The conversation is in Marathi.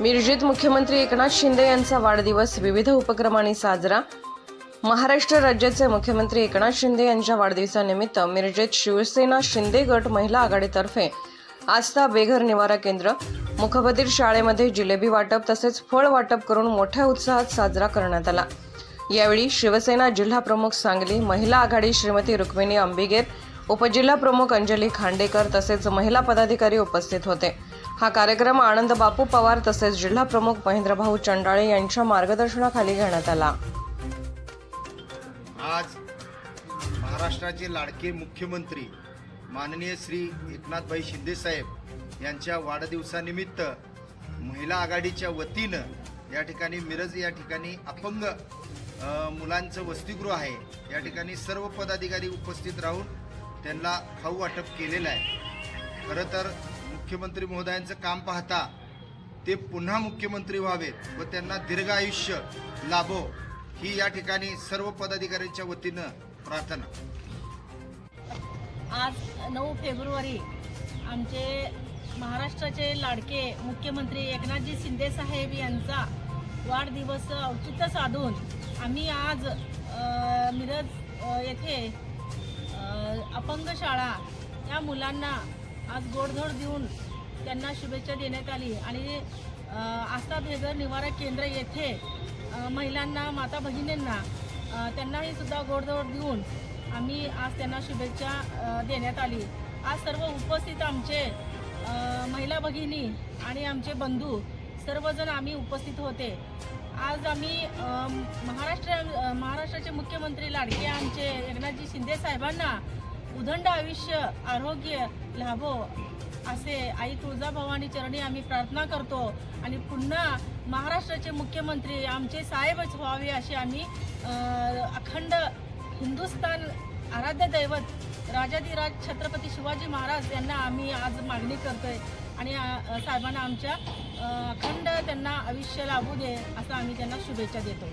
मिरजेत मुख्यमंत्री एकनाथ शिंदे यांचा वाढदिवस विविध उपक्रमांनी साजरा. महाराष्ट्र राज्याचे मुख्यमंत्री एकनाथ शिंदे यांच्या वाढदिवसानिमित्त मिरजेत शिवसेना शिंदे गट महिला आघाडीतर्फे आस्था बेघर निवारा केंद्र मुखबधीर शाळेमध्ये जिलेबी वाटप तसेच फळ वाटप करून मोठ्या उत्साहात साजरा करण्यात आला. यावेळी शिवसेना जिल्हा प्रमुख सांगली महिला आघाडी श्रीमती रुक्मिणी अंबिगेर उपजिल्हा प्रमुख अंजली खांडेकर तसेच महिला पदाधिकारी उपस्थित होते. हा कार्यक्रम आनंद बापू पवार तसेच जिल्हा प्रमुख महेंद्रभाऊ चंडाळे यांच्या मार्गदर्शनाखाली घेण्यात आला. आज महाराष्ट्राचे लाडके मुख्यमंत्री माननीय श्री एकनाथभाई शिंदेसाहेब यांच्या वाढदिवसानिमित्त महिला आघाडीच्या वतीनं या ठिकाणी मिरज या ठिकाणी अपंग मुलांचं वसतिगृह आहे. या ठिकाणी सर्व पदाधिकारी उपस्थित राहून त्यांना खाऊ वाटप केलेलं आहे. खरं तर मुख्यमंत्री महोदयांचं काम पाहता ते पुन्हा मुख्यमंत्री व्हावेत व त्यांना दीर्घ आयुष्य लाभो ही या ठिकाणी सर्व पदाधिकाऱ्यांच्या वतीनं प्रार्थना. आज नऊ फेब्रुवारी आमचे महाराष्ट्राचे लाडके मुख्यमंत्री एकनाथजी शिंदे साहेब यांचा वाढदिवस औचित्य साधून आम्ही आज मिरज येथे अपंग शाळा या मुलांना आज गोडधोड देऊन त्यांना शुभेच्छा देण्यात आली. आणि आस्था भेगर निवारा केंद्र येथे महिलांना माता भगिनींना त्यांनाही सुद्धा गोडधोड देऊन आम्ही आज त्यांना शुभेच्छा देण्यात आली. आज सर्व उपस्थित आमचे महिला भगिनी आणि आमचे बंधू सर्वजण आम्ही उपस्थित होते. आज आम्ही महाराष्ट्र महाराष्ट्राचे मुख्यमंत्री लाडके आमचे एकनाथजी शिंदे साहेबांना उदंड आयुष्य आरोग्य लाभो असे आई तुळजाभवानी चरणी आम्ही प्रार्थना करतो आणि पुन्हा महाराष्ट्राचे मुख्यमंत्री आमचे साहेबच व्हावे अशी आम्ही अखंड हिंदुस्थान आराध्य दैवत राजाधिराज छत्रपती शिवाजी महाराज यांना आम्ही आज मागणी करतोय. आणि साहेबांना आमच्या अखंड त्यांना आयुष्य लाभू दे असं आम्ही त्यांना शुभेच्छा देतो.